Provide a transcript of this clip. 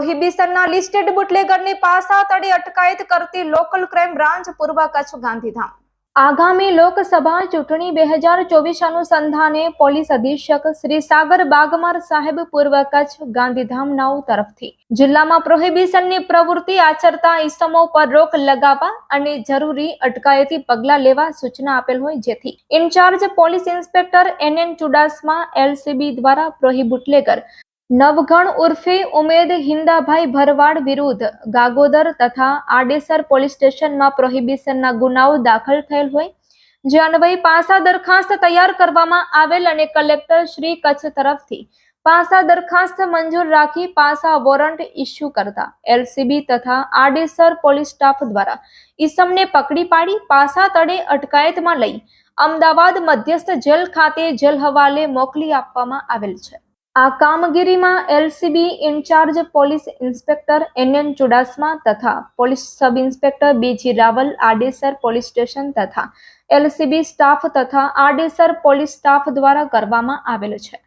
પ્રોહિબિશનના listed બુટલેગરની પાસા તળે અટકાયત કરતી લોકલ ક્રાઇમ બ્રાન્ચ પૂર્વ કચ્છ ગાંધીધામ. આગામી લોકસભા ચૂંટણી બે હજાર ચોવીસ અનુસંધાને પોલીસ અધિક્ષક શ્રી સાગર બાગમાર સાહેબ પૂર્વ કચ્છ ગાંધીધામ નાઉ તરફથી. જિલ્લામાં પ્રોહિબિશનની પ્રવૃત્તિ આચરતા ઇસમો પર રોક લગાવવા અને જરૂરી અટકાયતી પગલાં લેવા સૂચના આપેલ હોય જેથી incharge police inspector N N Chudasama LCB દ્વારા પ્રોહિબુટલેગર નવગણ ઉર્ફે ઉમેદ હિંદાભાઈ ભરવાડ વિરુદ્ધ ગાગોદર તથા આડેસર પોલીસ સ્ટેશનમાં પ્રોહિબિશનના ગુનાઓ દાખલ થયેલ હોય, જે અન્વયે પાસા દરખાસ્ત તૈયાર કરવામાં આવેલ અને કલેક્ટર શ્રી કચ્છ તરફથી પાસા દરખાસ્ત મંજૂર રાખી પાસા વોરંટ ઇસ્યુ કરતા એલસીબી તથા આડેસર પોલીસ સ્ટાફ દ્વારા ઈસમને પકડી પાડી પાસા તળે અટકાયતમાં લઈ અમદાવાદ મધ્યસ્થ જેલ ખાતે જેલ હવાલે મોકલી આપવામાં આવેલ છે. આ કામગીરીમાં LCB incharge police inspector N N Chudasama તથા police sub inspector B G Raval Adesar police station તથા એલસીબી સ્ટાફ તથા આડેસર પોલીસ સ્ટાફ દ્વારા કરવામાં આવેલ છે.